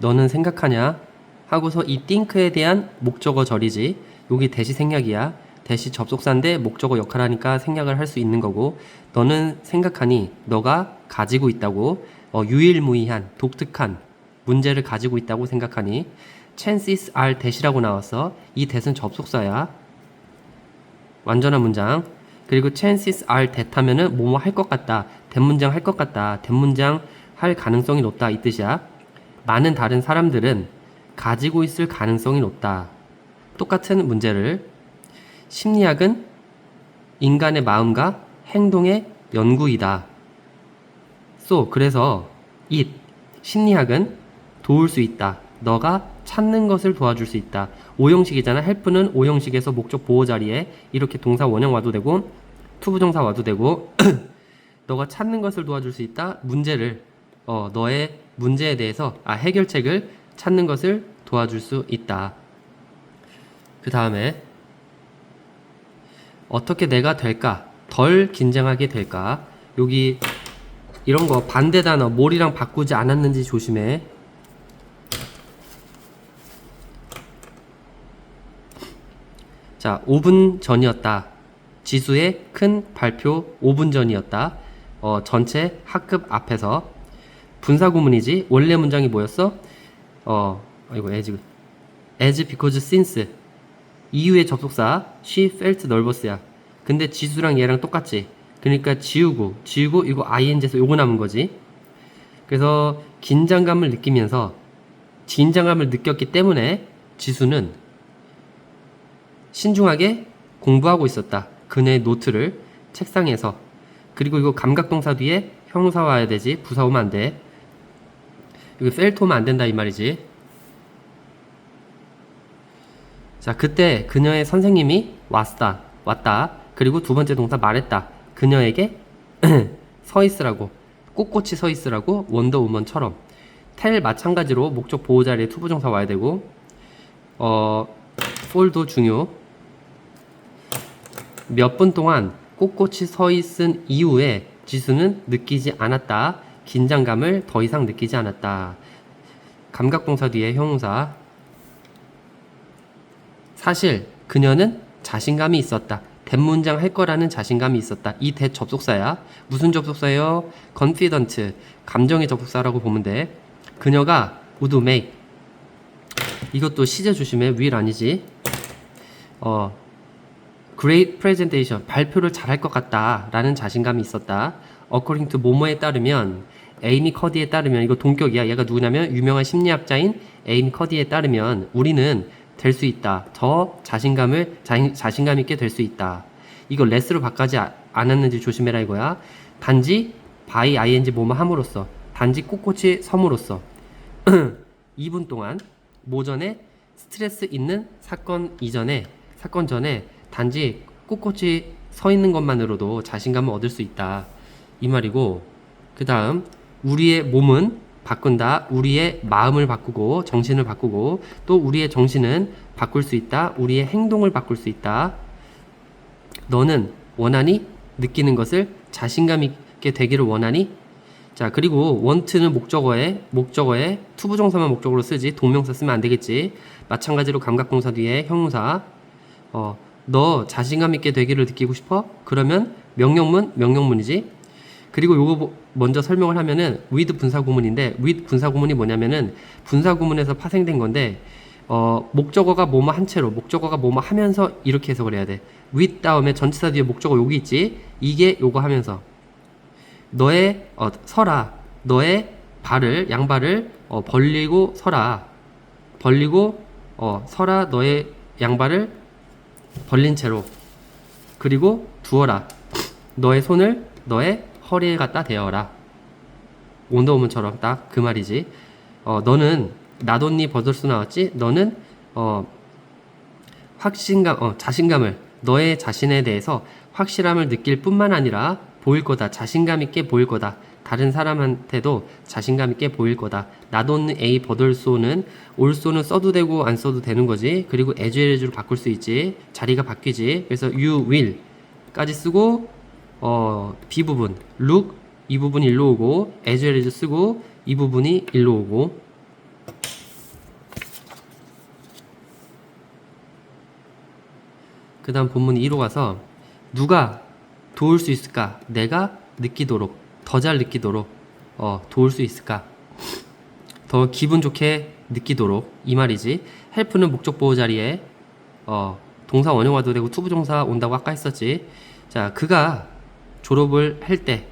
너는 생각하냐? 하고서 이 think에 대한 목적어 절이지. 여기 대시 생략이야. 대시 접속사인데 목적어 역할하니까 생략을 할 수 있는 거고. 너는 생각하니 너가 가지고 있다고 어, 유일무이한 독특한 문제를 가지고 있다고 생각하니 chances are 대시라고 나왔어. 이 대는 접속사야. 완전한 문장. 그리고 chances are 하면은 뭐뭐 할 것 같다. 대문장 할 것 같다. 대문장 할 가능성이 높다. 이 뜻이야. 많은 다른 사람들은 가지고 있을 가능성이 높다. 똑같은 문제를 심리학은 인간의 마음과 행동의 연구이다. so 그래서 it 심리학은 도울 수 있다. 너가 찾는 것을 도와줄 수 있다. 오형식이잖아. help는 오형식에서 목적 보호 자리에 이렇게 동사 원형 와도 되고 투부정사 와도 되고 너가 찾는 것을 도와줄 수 있다. 문제를 어, 너의 문제에 대해서 아 해결책을 찾는 것을 도와줄 수 있다. 그 다음에 어떻게 내가 될까? 덜 긴장하게 될까? 여기 이런 거 반대 단어 몰이랑 바꾸지 않았는지 조심해. 자, 5분 전이었다. 지수의 큰 발표 5분 전이었다. 어, 전체 학급 앞에서 분사 구문이지. 원래 문장이 뭐였어? 어, 아이고, as, as because since 이후의 접속사 she felt nervous야. 근데 지수랑 얘랑 똑같지. 그러니까 지우고 지우고 이거 ing에서 요거 남은 거지. 그래서 긴장감을 느끼면서 긴장감을 느꼈기 때문에 지수는 신중하게 공부하고 있었다. 그녀의 노트를 책상에서 그리고 이거 감각동사 뒤에 형사 와야 되지 부사 오면 안 돼. 이거 펠트 오면 안 된다 이 말이지. 자, 그때 그녀의 선생님이 왔다. 왔다. 그리고 두 번째 동사 말했다. 그녀에게 서 있으라고. 꼿꼿이 서 있으라고 원더우먼처럼. 텔 마찬가지로 목적 보호 자리에 투부정사 와야 되고 어 폴도 중요. 몇 분 동안 꼿꼿이 서 있은 이후에 지수는 느끼지 않았다. 긴장감을 더 이상 느끼지 않았다. 감각동사 뒤에 형용사 사실 그녀는 자신감이 있었다. 대문장 할 거라는 자신감이 있었다. 이 대 접속사야. 무슨 접속사예요? confident. 감정의 접속사라고 보면 돼. 그녀가 would make. 이것도 시제 조심해. will 아니지. 어, great presentation. 발표를 잘할 것 같다. 라는 자신감이 있었다. according to 모모에 따르면 에이미 커디에 따르면 이거 동격이야. 얘가 누구냐면 유명한 심리학자인 에이미 커디에 따르면 우리는 될 수 있다. 더 자신감을 자, 자신감 있게 될 수 있다. 이거 레스로 바꾸지 아- 않았는지 조심해라 이거야. 단지 by ing 뭐뭐 함으로써 단지 꼿꼿이 섬으로써 2분 동안 모전에 스트레스 있는 사건 이전에 사건 전에 단지 꼿꼿이 서 있는 것만으로도 자신감을 얻을 수 있다. 이 말이고 그 다음 우리의 몸은 바꾼다. 우리의 마음을 바꾸고 정신을 바꾸고 또 우리의 정신은 바꿀 수 있다. 우리의 행동을 바꿀 수 있다. 너는 원하니 느끼는 것을 자신감 있게 되기를 원하니 자 그리고 want는 목적어에 목적어에 투부정사만 목적으로 쓰지 동명사 쓰면 안 되겠지 마찬가지로 감각동사 뒤에 형용사 어 너 자신감 있게 되기를 느끼고 싶어 그러면 명령문 명령문이지 그리고 요거 보- 먼저 설명을 하면은 with 분사 구문인데 with 분사 구문이 뭐냐면은 분사 구문에서 파생된 건데 어 목적어가 뭐뭐 한 채로 목적어가 뭐뭐 하면서 이렇게 해석을 해야 돼. with 다음에 전치사 뒤에 목적어 여기 있지? 이게 요거 하면서. 너의 어, 서라. 너의 발을 양발을 어, 벌리고 서라. 벌리고 어, 서라 너의 양발을 벌린 채로. 그리고 두어라. 너의 손을 너의 허리에 갖다 대어라. 원더우먼처럼 딱 그 말이지. 어, 너는 나돈니 버들스 나왔지? 너는 어, 확신감 어, 자신감을 너의 자신에 대해서 확실함을 느낄 뿐만 아니라 보일 거다. 자신감 있게 보일 거다. 다른 사람한테도 자신감 있게 보일 거다. 나돈 A 버들소는 올소는 써도 되고 안 써도 되는 거지. 그리고 에즈에즈로 바꿀 수 있지. 자리가 바뀌지. 그래서 you will 까지 쓰고 어, B 부분 룩, 이 부분이 일로 오고 as well as 쓰고 이 부분이 일로 오고 그 다음 본문 2로 가서 누가 도울 수 있을까? 내가 느끼도록 더 잘 느끼도록 어, 도울 수 있을까? 더 기분 좋게 느끼도록 이 말이지 헬프는 목적 보호 자리에 어, 동사 원형화도 되고 투부 종사 온다고 아까 했었지 자 그가 졸업을 할 때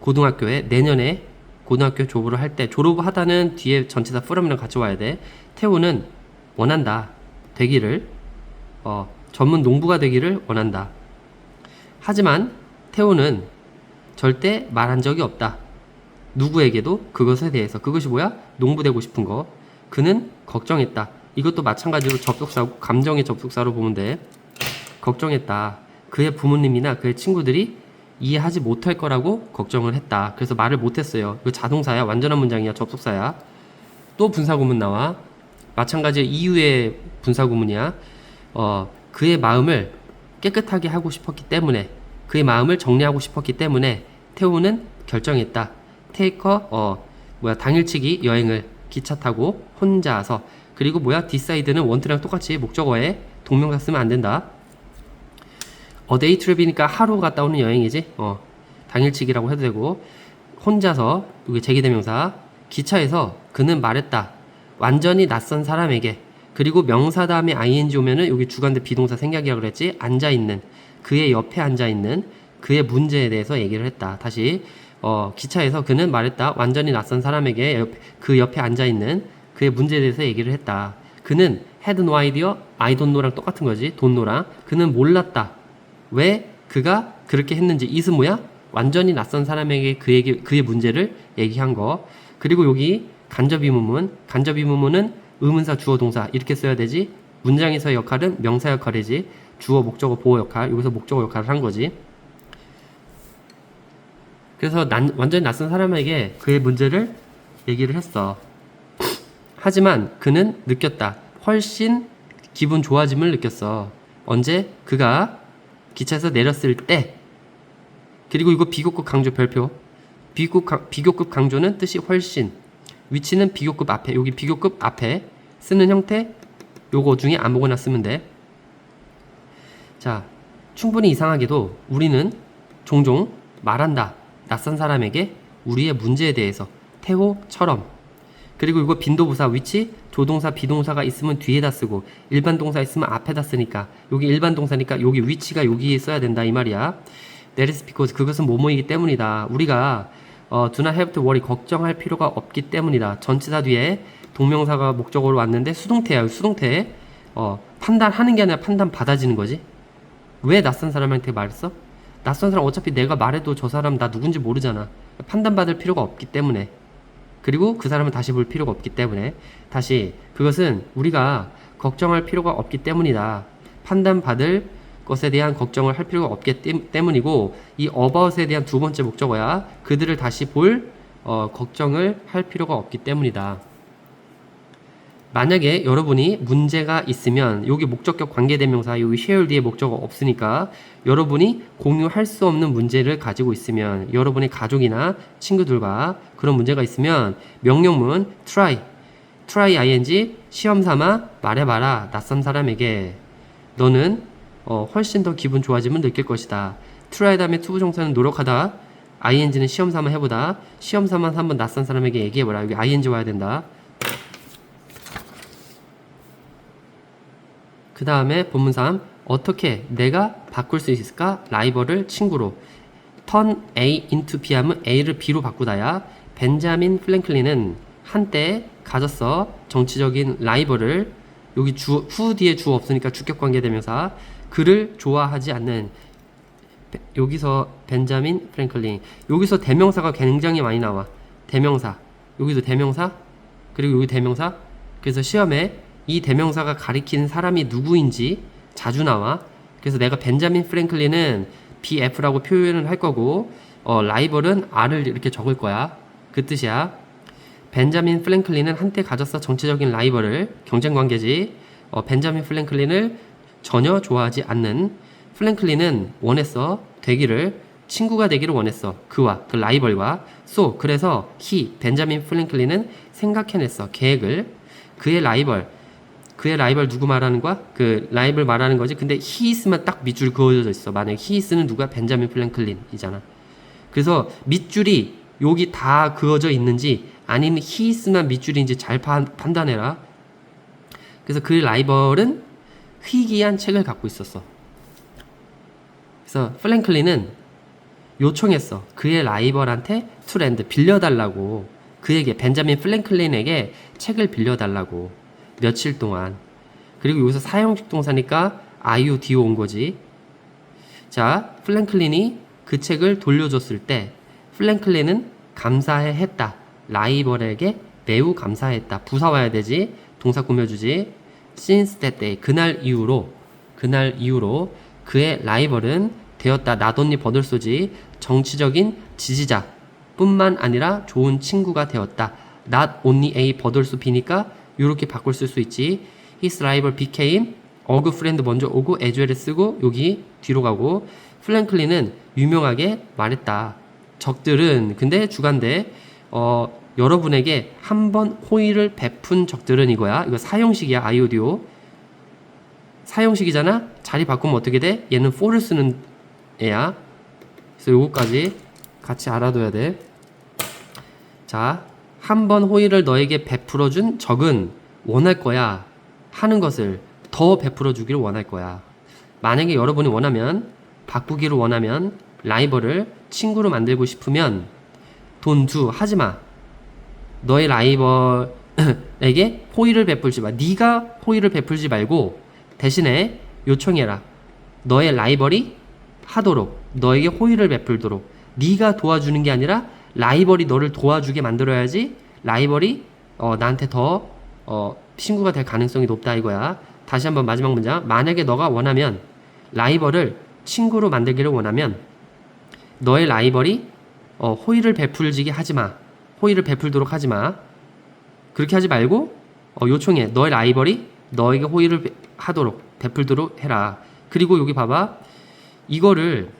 고등학교에 내년에 고등학교 졸업을 할 때 졸업하다는 뒤에 전체 다 프롬이랑 같이 와야 돼. 태우는 원한다. 되기를 어, 전문 농부가 되기를 원한다. 하지만 태우는 절대 말한 적이 없다. 누구에게도 그것에 대해서 그것이 뭐야? 농부 되고 싶은 거. 그는 걱정했다. 이것도 마찬가지로 접속사고 감정의 접속사로 보면 돼. 걱정했다. 그의 부모님이나 그의 친구들이 이해하지 못할 거라고 걱정을 했다. 그래서 말을 못했어요. 이거 자동사야. 완전한 문장이야. 접속사야. 또 분사구문 나와. 마찬가지 이유의 분사구문이야. 어, 그의 마음을 깨끗하게 하고 싶었기 때문에 그의 마음을 정리하고 싶었기 때문에 태우는 결정했다. 테이커 어 뭐야 당일치기 여행을 기차 타고 혼자서 그리고 뭐야 디사이드는 원트랑 똑같이 목적어에 동명사 쓰면 안 된다. 어 데이 트립이니까 하루 갔다 오는 여행이지. 어 당일치기라고 해도 되고 혼자서 이게 제기대명사 기차에서 그는 말했다. 완전히 낯선 사람에게 그리고 명사 다음에 ing 오면은 여기 주관대 비동사 생략이라고 그랬지. 앉아 있는 그의 옆에 앉아 있는 그의 문제에 대해서 얘기를 했다. 다시 어, 기차에서 그는 말했다. 완전히 낯선 사람에게 옆, 그 옆에 앉아 있는 그의 문제에 대해서 얘기를 했다. 그는 had no idea, I don't know랑 똑같은 거지. don't know랑. 그는 몰랐다. 왜 그가 그렇게 했는지 이은 뭐야? 완전히 낯선 사람에게 그에게 그의 문제를 얘기한 거. 그리고 여기 간접 의문문. 간접 의문문은 의문사 주어 동사 이렇게 써야 되지. 문장에서의 역할은 명사 역할이지. 주어 목적어 보호 역할. 여기서 목적어 역할을 한 거지. 그래서 난, 완전히 낯선 사람에게 그의 문제를 얘기를 했어. 하지만 그는 느꼈다. 훨씬 기분 좋아짐을 느꼈어. 언제? 그가 기차에서 내렸을 때. 그리고 이거 비교급 강조 별표. 비교급, 강- 비교급 강조는 뜻이 훨씬. 위치는 비교급 앞에. 여기 비교급 앞에. 쓰는 형태. 요거 중에 아무거나 쓰면 돼. 자, 충분히 이상하게도 우리는 종종 말한다. 낯선 사람에게 우리의 문제에 대해서 태호처럼 그리고 이거 빈도부사 위치 조동사 비동사가 있으면 뒤에다 쓰고 일반 동사 있으면 앞에다 쓰니까 여기 일반 동사니까 여기 위치가 여기에 써야 된다 이 말이야. That is because 그것은 뭐뭐이기 때문이다. 우리가 어, do not have to worry 걱정할 필요가 없기 때문이다. 전치사 뒤에 동명사가 목적어로 왔는데 수동태야. 수동태 어, 판단하는 게 아니라 판단 받아지는 거지. 왜 낯선 사람한테 말했어? 낯선 사람 어차피 내가 말해도 저 사람 나 누군지 모르잖아. 판단받을 필요가 없기 때문에. 그리고 그 사람은 다시 볼 필요가 없기 때문에. 다시, 그것은 우리가 걱정할 필요가 없기 때문이다. 판단받을 것에 대한 걱정을 할 필요가 없기 때- 때문이고, 이 about에 대한 두 번째 목적어야. 그들을 다시 볼, 어, 걱정을 할 필요가 없기 때문이다. 만약에 여러분이 문제가 있으면 여기 목적격 관계대명사 여기 share 뒤에 목적어 없으니까 여러분이 공유할 수 없는 문제를 가지고 있으면 여러분의 가족이나 친구들과 그런 문제가 있으면 명령문 try try ing 시험 삼아 말해봐라 낯선 사람에게. 너는 어, 훨씬 더 기분 좋아짐을 느낄 것이다. try 다음에 투부 정사는 노력하다. ing는 시험 삼아 해보다. 시험 삼아 한번 낯선 사람에게 얘기해보라. 여기 ing 와야 된다 그 다음에 본문 3 어떻게 내가 바꿀 수 있을까? 라이벌을 친구로. turn A into B 하면 A를 B로 바꾸다야 벤자민 플랭클린은 한때 가졌어. 정치적인 라이벌을. 여기 주, 후 뒤에 주 없으니까 주격 관계 대명사 그를 좋아하지 않는 베- 여기서 벤자민 프랭클린. 여기서 대명사가 굉장히 많이 나와. 대명사. 여기도 대명사. 그리고 여기 대명사. 그래서 시험에 이 대명사가 가리키는 사람이 누구인지 자주 나와. 그래서 내가 벤자민 프랭클린은 BF라고 표현을 할 거고 어, 라이벌은 R을 이렇게 적을 거야. 그 뜻이야. 벤자민 플랭클린은 한때 가졌어 정치적인 라이벌을. 경쟁 관계지. 어, 벤자민 플랭클린을 전혀 좋아하지 않는 플랭클린은 원했어 되기를. 친구가 되기를 원했어 그와 그 라이벌과. So 그래서 he 벤자민 플랭클린은 생각해냈어 계획을. 그의 라이벌 그의 라이벌 누구 말하는 거야? 그 라이벌 말하는 거지. 근데 히스만 딱 밑줄 그어져 있어. 만약에 히스는 누가? 벤자민 플랭클린이잖아. 그래서 밑줄이 여기 다 그어져 있는지 아니면 히스만 밑줄인지 잘 판, 판단해라. 그래서 그 라이벌은 희귀한 책을 갖고 있었어. 그래서 플랭클린은 요청했어. 그의 라이벌한테 투랜드 빌려달라고. 그에게 벤자민 플랭클린에게 책을 빌려달라고. 며칠 동안. 그리고 여기서 사형식 동사니까 IODO 온 거지. 자, 플랭클린이 그 책을 돌려줬을 때 플랭클린은 감사해 했다. 라이벌에게 매우 감사했다. 부사 와야 되지. 동사 꾸며주지. Since that day. 그날 이후로 그날 이후로 그의 라이벌은 되었다. 나돈니 버들소지 정치적인 지지자 뿐만 아니라 좋은 친구가 되었다. Not only a 버들소 비니까 이렇게 바꿀 쓸 수 있지. His rival became good friend 먼저 오고 well 쓰고 여기 뒤로 가고 플랭클린은 유명하게 말했다. 적들은 근데 주간대 어 여러분에게 한 번 호의를 베푼 적들은 이거야. 이거 사형식이야 아이오디오. 사형식이잖아. 자리 바꾸면 어떻게 돼? 얘는 for를 쓰는 애야. 그래서 요거까지 같이 알아둬야 돼. 자, 한 번 호의를 너에게 베풀어 준 적은 원할 거야. 하는 것을 더 베풀어 주기를 원할 거야. 만약에 여러분이 원하면 바꾸기를 원하면 라이벌을 친구로 만들고 싶으면 돈주 하지 마. 너의 라이벌에게 호의를 베풀지 마. 네가 호의를 베풀지 말고 대신에 요청해라. 너의 라이벌이 하도록 너에게 호의를 베풀도록 네가 도와주는 게 아니라 라이벌이 너를 도와주게 만들어야지 라이벌이 어, 나한테 더 어, 친구가 될 가능성이 높다 이거야. 다시 한번 마지막 문장. 만약에 너가 원하면 라이벌을 친구로 만들기를 원하면 너의 라이벌이 어, 호의를 베풀지게 하지 마. 호의를 베풀도록 하지 마. 그렇게 하지 말고 어, 요청해. 너의 라이벌이 너에게 호의를 베- 하도록 베풀도록 해라. 그리고 여기 봐봐. 이거를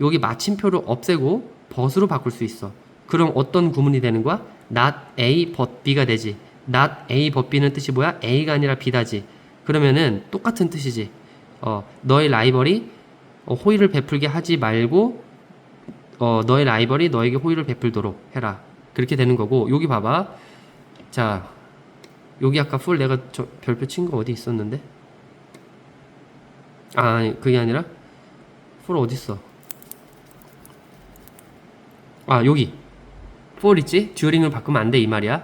여기 마침표를 없애고 벗으로 바꿀 수 있어. 그럼 어떤 구문이 되는 거야? not A but B가 되지. not A but B는 뜻이 뭐야? A가 아니라 B다지. 그러면은 똑같은 뜻이지. 어, 너의 라이벌이 어, 호의를 베풀게 하지 말고 어, 너의 라이벌이 너에게 호의를 베풀도록 해라. 그렇게 되는 거고 여기 봐봐. 자, 여기 아까 풀 내가 저 별표 친 거 어디 있었는데? 아, 아니, 그게 아니라 풀 어디 있어? 아, 여기. For 있지? 듀어링을 바꾸면 안 돼 이 말이야.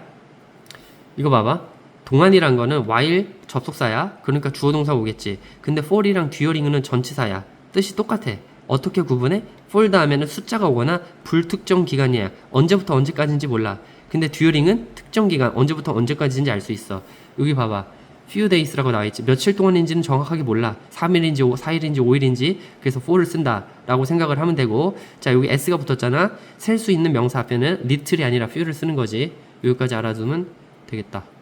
이거 봐봐. 동안이란 거는 while 접속사야. 그러니까 주어 동사 오겠지. 근데 for이랑 듀어링은 전치사야. 뜻이 똑같아. 어떻게 구분해? for 다음에는 숫자가 오거나 불특정 기간이야. 언제부터 언제까지인지 몰라. 근데 듀어링은 특정 기간, 언제부터 언제까지인지 알 수 있어. 여기 봐봐. Few days라고 나와 있지. 며칠 동안인지는 정확하게 몰라. 3일인지 4일인지 5일인지 그래서 for를 쓴다라고 생각을 하면 되고 자, 여기 s가 붙었잖아. 셀 수 있는 명사 앞에는 little이 아니라 few를 쓰는 거지. 여기까지 알아두면 되겠다.